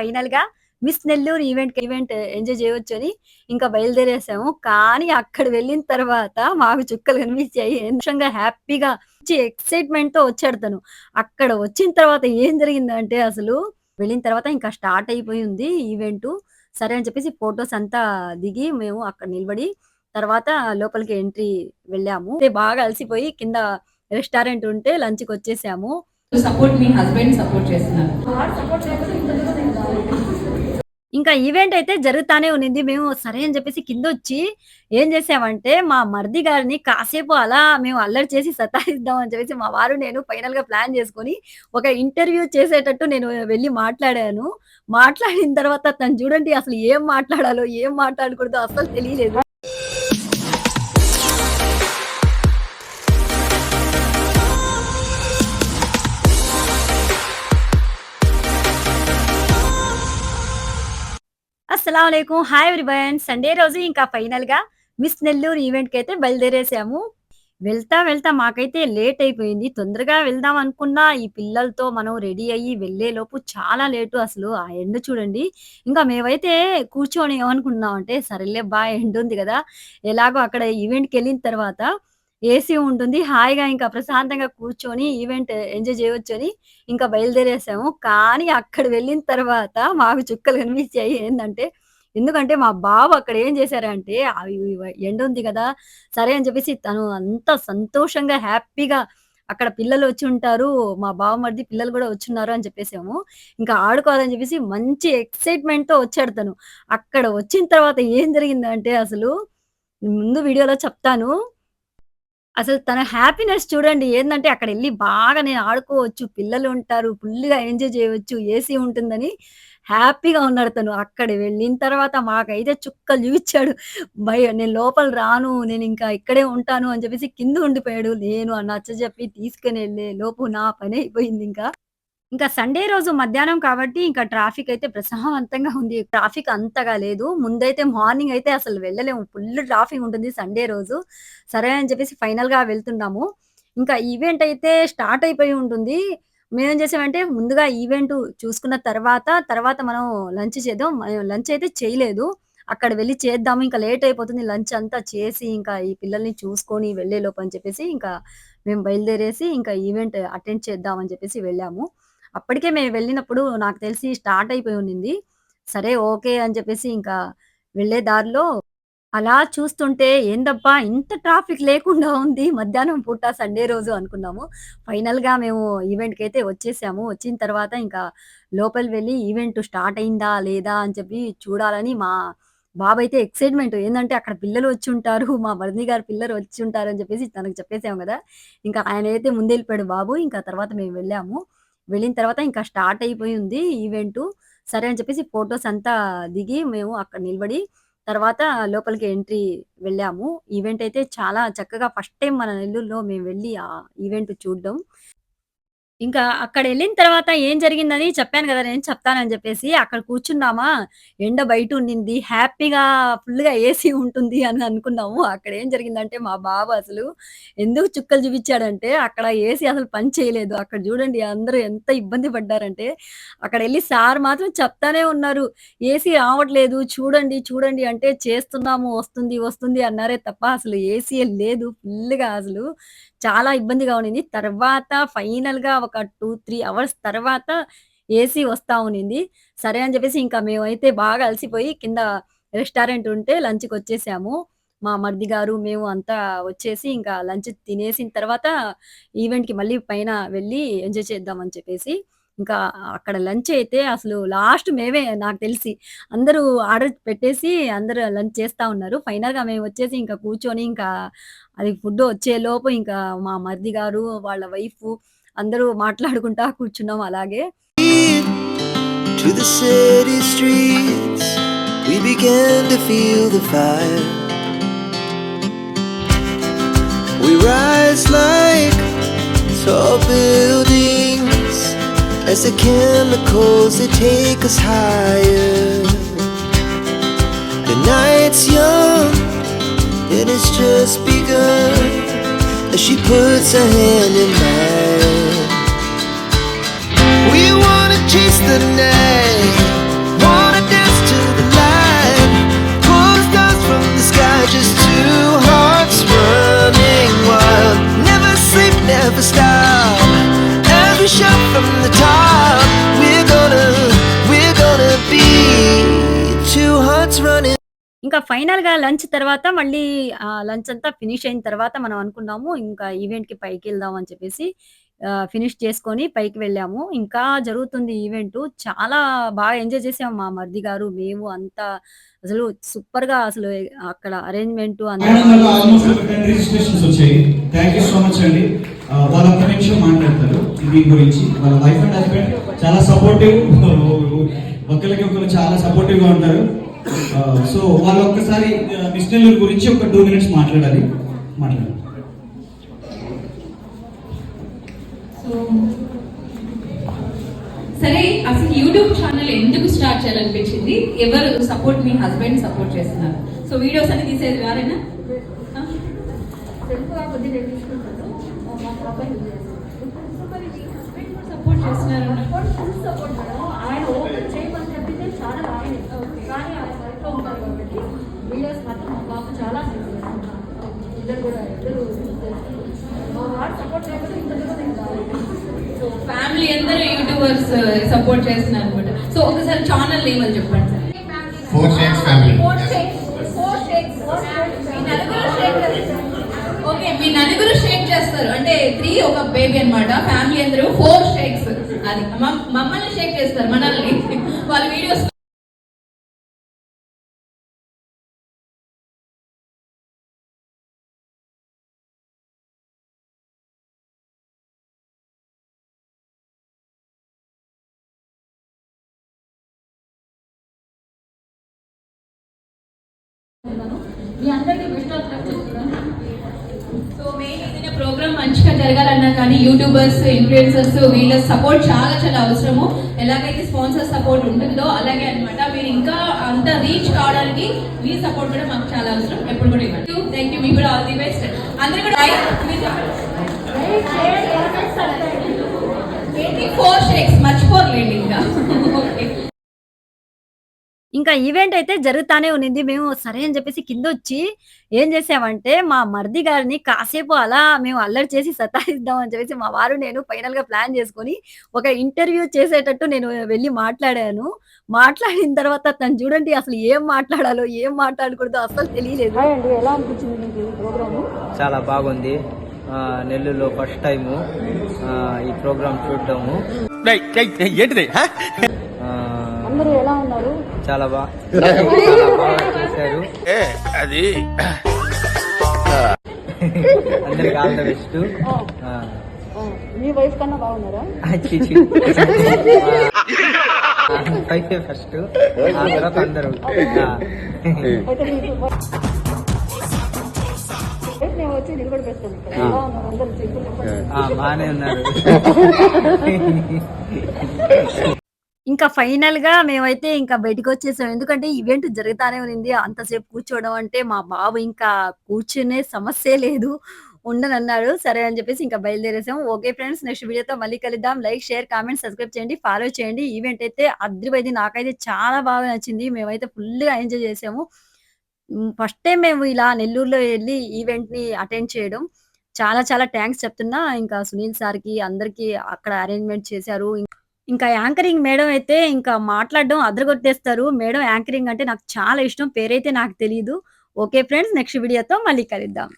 ఫైనల్గా miss Nellore event event enjoy చేయవచ్చు అని ఇంకా బయలుదేరేసాము. కానీ అక్కడ వెళ్ళిన తర్వాత మాకు చుక్కలు కనిపించాయి. నిమిషంగా హ్యాపీగా ఎక్సైట్మెంట్తో వచ్చాడు తను. అక్కడ వచ్చిన తర్వాత ఏం జరిగిందంటే అసలు వెళ్ళిన తర్వాత ఇంకా స్టార్ట్ అయిపోయి ఉంది ఈవెంట్. సరే అని చెప్పేసి ఫొటోస్ అంతా దిగి మేము అక్కడ నిలబడి తర్వాత లోపలికి ఎంట్రీ వెళ్ళాము. బాగా అలసిపోయి కింద రెస్టారెంట్ ఉంటే లంచ్కి వచ్చేసాము. సపోర్ట్ మీ హస్బెండ్ సపోర్ట్ చేస్తున్నారు. ఇంకా ఈవెంట్ అయితే జరుగుతానే ఉన్నింది. మేము సరే అని చెప్పేసి కింద వచ్చి ఏం చేసామంటే మా మరిది గారిని కాసేపు అలా మేము అల్లరి చేసి సతాయిద్దాం అని చెప్పేసి మా వారు నేను ఫైనల్గా ప్లాన్ చేసుకొని ఒక ఇంటర్వ్యూ చేసేటట్టు నేను వెళ్ళి మాట్లాడాను. మాట్లాడిన తర్వాత తను చూడండి అసలు ఏం మాట్లాడాలో ఏం మాట్లాడకూడదో అసలు తెలియలేదు. అస్సలం అయికం హాయ్ ఎవ్రీవన్ సండే రోజు ఇంకా ఫైనల్గా మిస్ నెల్లూరు ఈవెంట్కి అయితే బయలుదేరేసాము. వెళ్తా వెళ్తా మాకైతే లేట్ అయిపోయింది. తొందరగా వెళ్దాం అనుకున్నా ఈ పిల్లలతో మనం రెడీ అయ్యి వెళ్ళే లోపు చాలా లేటు అసలు. ఆ ఎండ చూడండి. ఇంకా మేమైతే కూర్చొని ఏమనుకున్నాం అంటే సరేలే బా ఎండ్ ఉంది కదా. ఎలాగో అక్కడ ఈవెంట్కి వెళ్ళిన తర్వాత ఏసీ ఉంటుంది. హాయిగా ఇంకా ప్రశాంతంగా కూర్చొని ఈవెంట్ ఎంజాయ్ చేయవచ్చు అని ఇంకా బయలుదేరేసాము. కానీ అక్కడ వెళ్ళిన తర్వాత మాకు చుక్కలు కనిపించాయి. ఏంటంటే ఎందుకంటే మా బాబు అక్కడ ఏం చేశారంటే అవి ఎండ ఉంది కదా సరే అని చెప్పేసి తను అంత సంతోషంగా హ్యాపీగా అక్కడ పిల్లలు వచ్చి ఉంటారు మా బావ మరిది పిల్లలు కూడా వచ్చున్నారు అని చెప్పేసాము ఇంకా ఆడుకోవాలని చెప్పేసి మంచి ఎక్సైట్మెంట్తో వచ్చాడు తను అక్కడ వచ్చిన తర్వాత ఏం జరిగిందంటే అసలు ముందు వీడియోలో చెప్తాను అసలు తన హ్యాపీనెస్ చూడండి. ఏందంటే అక్కడెళ్ళి బాగా నేను ఆడుకోవచ్చు. పిల్లలు ఉంటారు. ఫుల్‌గా ఎంజాయ్ చేయవచ్చు. ఏసీ ఉంటుందని హ్యాపీగా ఉన్నాడు తను. అక్కడ వెళ్ళిన తర్వాత మాకైతే చుక్కలు చూపించాడు భయ నేను లోపల రాను. నేను ఇంకా ఇక్కడే ఉంటాను అని చెప్పేసి కింద ఉండిపోయాడు. నేను నచ్చ చెప్పి తీసుకుని వెళ్ళే లోపు నా పని అయిపోయింది ఇంకా సండే రోజు మధ్యాహ్నం కాబట్టి ఇంకా ట్రాఫిక్ అయితే ప్రశాంతంగా ఉంది. ట్రాఫిక్ అంతగా లేదు. ముందైతే మార్నింగ్ అయితే అసలు వెళ్ళలేము. ఫుల్ ట్రాఫిక్ ఉంటుంది సండే రోజు. సరే అని చెప్పేసి ఫైనల్‌గా వెళ్తున్నాము. ఇంకా ఈవెంట్ అయితే స్టార్ట్ అయిపోయి ఉంటుంది. మేమేం చేసామంటే ముందుగా ఈవెంట్ చూసుకున్న తర్వాత, తర్వాత మనం లంచ్ చేద్దాం. లంచ్ అయితే చేయలేదు. అక్కడ వెళ్ళి చేద్దాము. ఇంకా లేట్ అయిపోతుంది. లంచ్ అంతా చేసి ఇంకా ఈ పిల్లల్ని చూసుకొని వెళ్ళేలోపు అని చెప్పేసి ఇంకా మేము బయలుదేరేసి ఇంకా ఈవెంట్ అటెండ్ చేద్దాం అని చెప్పేసి వెళ్ళాము. అప్పటికే మేము వెళ్ళినప్పుడు నాకు తెలిసి స్టార్ట్ అయిపోయి ఉండింది. సరే ఓకే అని చెప్పేసి ఇంకా వెళ్ళే దారిలో అలా చూస్తుంటే ఏందబ్బా! ఇంత ట్రాఫిక్ లేకుండా ఉంది మధ్యాహ్నం పూట సండే రోజు అనుకున్నాము. ఫైనల్‌గా మేము ఈవెంట్‌కైతే వచ్చేసాము. వచ్చిన తర్వాత ఇంకా లోపల వెళ్ళి ఈవెంట్ స్టార్ట్ అయిందా? లేదా? అని చెప్పి చూడాలని మా బాబు అయితే ఎక్సైట్‌మెంట్. ఏందంటే అక్కడ పిల్లలు వచ్చి ఉంటారు మా మరిది గారు పిల్లలు వచ్చి ఉంటారు అని చెప్పేసి తనకు చెప్పేసాము కదా ఇంకా ఆయన ఆయనైతే ముందెళ్ళిపోయాడు బాబు. ఇంకా తర్వాత మేము వెళ్ళాము. వెళ్ళిన తర్వాత ఇంకా స్టార్ట్ అయిపోయి ఉంది ఈవెంట్ సరే అని చెప్పేసి ఫోటోస్ అంతా దిగి మేము అక్కడ నిలబడి తర్వాత లోపలికి ఎంట్రీ వెళ్ళాము. ఈవెంట్ అయితే చాలా చక్కగా ఫస్ట్ టైం మన నెల్లూరులో మేము వెళ్ళి ఆ ఈవెంట్ చూడ్డం. ఇంకా అక్కడ వెళ్ళిన తర్వాత ఏం జరిగిందని చెప్పాను కదా నేను చెప్తానని చెప్పేసి అక్కడ కూర్చున్నామా, ఎండ బయట ఉండింది హ్యాపీగా ఫుల్‌గా ఏసీ ఉంటుంది అని అనుకున్నాము. అక్కడ ఏం జరిగిందంటే మా బాబు అసలు ఎందుకు చుక్కలు చూపించాడంటే అక్కడ ఏసీ అసలు పని చేయలేదు. అక్కడ చూడండి అందరూ ఎంత ఇబ్బంది పడ్డారంటే అక్కడ వెళ్ళి సార్ మాత్రం చెప్తానే ఉన్నారు. ఏసీ రావట్లేదు చూడండి, చూడండి అంటే చేస్తున్నాము వస్తుంది, వస్తుంది అన్నారే తప్ప అసలు ఏసీ లేదు. ఫుల్‌గా అసలు చాలా ఇబ్బందిగా ఉండింది. తర్వాత ఫైనల్గా ఒక 2, 3 అవర్స్ తర్వాత ఏసీ వస్తా ఉన్నింది. సరే అని చెప్పేసి ఇంకా మేమైతే బాగా అలసిపోయి కింద రెస్టారెంట్ ఉంటే లంచ్‌కొచ్చేసాము. మా మరిది గారు, మేము అంతా వచ్చేసి ఇంకా లంచ్ తినేసిన తర్వాత ఈవెంట్‌కి మళ్ళీ పైన వెళ్ళి ఎంజాయ్ చేద్దాం అని చెప్పేసి ఇంకా అక్కడ లంచ్ అయితే అసలు లాస్ట్ మేమే నాకు తెలిసి. అందరూ ఆర్డర్ పెట్టేసి అందరూ లంచ్ చేస్తా ఉన్నారు. ఫైనల్‌గా మేము వచ్చేసి ఇంకా కూర్చొని ఇంకా అది ఫుడ్ వచ్చేలోపు ఇంకా మా మరిది గారు, వాళ్ళ వైఫ్ అందరూ మాట్లాడుకుంటా కూర్చున్నాం అలాగే. To the city streets, we began to feel the fire. We rise like tall buildings As the chemicals they take us higher. The night's young and it's just begun. As she puts her hand in mine. We wanna chase the night. Wanna dance the light. Stars from the sky just two hearts running wild. Never sleep, never stop. As we shout from the ఇంకా ఫైనల్గా lunch తర్వాత మళ్ళీ lunch అంతా finish అయిన తర్వాత మనం అనుకున్నాము ఇంకా ఈవెంట్కి పైకి వెళ్దాం అని చెప్పేసి ఫినిష్ చేసుకొని పైకి వెళ్ళాము. ఇంకా జరుగుతుంది ఈవెంట్. చాలా బాగా ఎంజాయ్ చేసాము మా మరిది గారు, మేము అంతా అసలు సూపర్గా అసలు అక్కడ అరేంజ్మెంట్ అంతా ఆనందంలో ఆల్మోస్ట్ ఒక 10 రిజిస్ట్రేషన్స్ వచ్చాయి. థ్యాంక్ యూ సో మచ్ అండి. ఆ, వాళ్ళు ఒక్క నిమిషం మాట్లాడతారు దీని గురించి. వాళ్ళ వైఫ్ అండ్ హస్బెండ్ చాలా సపోర్టివ్ ఒకరికి ఒకరు చాలా సపోర్టివ్గా ఉంటారు. సో వాళ్ళు ఒక్కసారి మిస్ నెల్లూరు గురించి ఒక టూ మినిట్స్ మాట్లాడాలి. మాట్లాడాలి. సో సరే అసలు యూట్యూబ్ ఛానల్ ఎందుకు స్టార్ట్ చేయాలనిపించింది? ఎవరు సపోర్ట్ మీ హస్బెండ్ సపోర్ట్ చేస్తున్నారు? సో వీడియోస్ అన్ని తీసేది వారేనా సపోర్ట్ చేస్తున్నారు ఆయన ఓపెన్ చేయమని చెప్పిందే చాలా ఆయన కానీ ఆయన బయటలో ఉంటారు కాబట్టి వీడియోస్ మాత్రం మా పాప చాలా help చేస్తుంది. ఇద్దరు కూడా ఇద్దరు మా వాడు సపోర్ట్ చేయకపోతే నేను. సో ఫ్యామిలీ అందరూ యూట్యూబర్స్ సపోర్ట్ చేస్తున్నారు అనమాట సో ఒకసారి ఛానల్ నేమ్ అని చెప్పండి సార్. మీ నలుగురు షేక్ ఓకే మీ నలుగురు షేక్ చేస్తారు. అంటే త్రీ ఒక బేబీ అన్నమాట. ఫ్యామిలీ అందరూ ఫోర్ షేక్స్ అది మమ్- మమ్మల్ని షేక్ చేస్తారు మనల్ని. వాళ్ళ వీడియోస్ మీ అందరికీ బెస్ట్ ఆఫ్ లక్ చెప్తున్నాను. సో మెయిన్ ఏదైనా ప్రోగ్రామ్ మంచిగా జరగాలన్నా కానీ యూట్యూబర్స్ ఇన్ఫ్లుయెన్సర్స్ వీళ్ళ సపోర్ట్ చాలా చాలా అవసరము. ఎలాగైతే స్పాన్సర్ సపోర్ట్ ఉంటుందో అలాగే అన్నమాట. మీరు ఇంకా అంత రీచ్ కావడానికి మీ సపోర్ట్ కూడా మాకు చాలా అవసరం. ఎప్పుడు కూడా ఇవ్వండి. థ్యాంక్ యూ మీకు కూడా ఆల్ ది బెస్ట్ అందరూ కూడా ఎయిటీ ఫోర్ షేక్స్ మర్చిపోర్లేండి ఇంకా ఓకే ఇంకా ఈవెంట్ అయితే జరుగుతానే ఉన్నింది. మేము సరే అని చెప్పేసి కిందొచ్చి ఏం చేసామంటే, మా మరిది గారిని కాసేపు అలా మేము అల్లరి చేసి సతాయిద్దాం అని చెప్పేసి మా వారు నేను ఫైనల్‌గా ప్లాన్ చేసుకొని, ఒక ఇంటర్వ్యూ చేసేటట్టు నేను వెళ్ళి మాట్లాడాను. మాట్లాడిన తర్వాత తను చూడండి అసలు ఏం మాట్లాడాలో, ఏం మాట్లాడకూడదో అస్సలు తెలియలేదు. ఎలా అనిపించింది చాలా బాగుంది నెల్లూరులో ఫస్ట్ టైము ఆ, ఈ ప్రోగ్రామ్? ఆ, అందరూ ఎలా ఉన్నారు? చాలా బాగా అది అందరికి ఆల్ ద బెస్ట్. ఆ, మీ వైఫ్ కన్నా బాగున్నారా? అయితే ఫస్ట్. ఆ తర్వాత అందరూ. బాగానే ఉన్నారు. ఇంకా ఫైనల్గా మేమైతే ఇంకా బయటికొచ్చేసాం. ఎందుకంటే ఈవెంట్ జరుగుతానే ఉన్నింది. అంతసేపు కూర్చోవడం అంటే మా బాబు ఇంకా కూర్చునే సమస్య లేదు. ఉండనన్నాడు. సరే అని చెప్పేసి ఇంకా బయలుదేరేసాం. ఓకే ఫ్రెండ్స్ నెక్స్ట్ వీడియోతో మళ్ళీ కలుద్దాం. లైక్, షేర్, కామెంట్, సబ్స్క్రైబ్ చేయండి. ఫాలో చేయండి. ఈవెంట్ అయితే అద్రిపోయింది. నాకైతే చాలా బాగా నచ్చింది. మేమైతే ఫుల్‌గా ఎంజాయ్ చేసాము. ఫస్ట్ టైం మేము ఇలా నెల్లూరులో ఎళ్ళి ఈవెంట్‌ని అటెండ్ చేయడం. చాలా చాలా థ్యాంక్స్ చెప్తున్నా. ఇంకా సునీల్ సార్‌కి అందరికీ అక్కడ అరేంజ్‌మెంట్ చేశారు. ఇంకా యాంకరింగ్ మేడం అయితే ఇంకా మాట్లాడడం అదరగొట్టేస్తారు. మేడం యాంకరింగ్ అంటే నాకు చాలా ఇష్టం. పేరైతే నాకు తెలియదు ఓకే ఫ్రెండ్స్ నెక్స్ట్ వీడియోతో మళ్ళీ కలుద్దాం.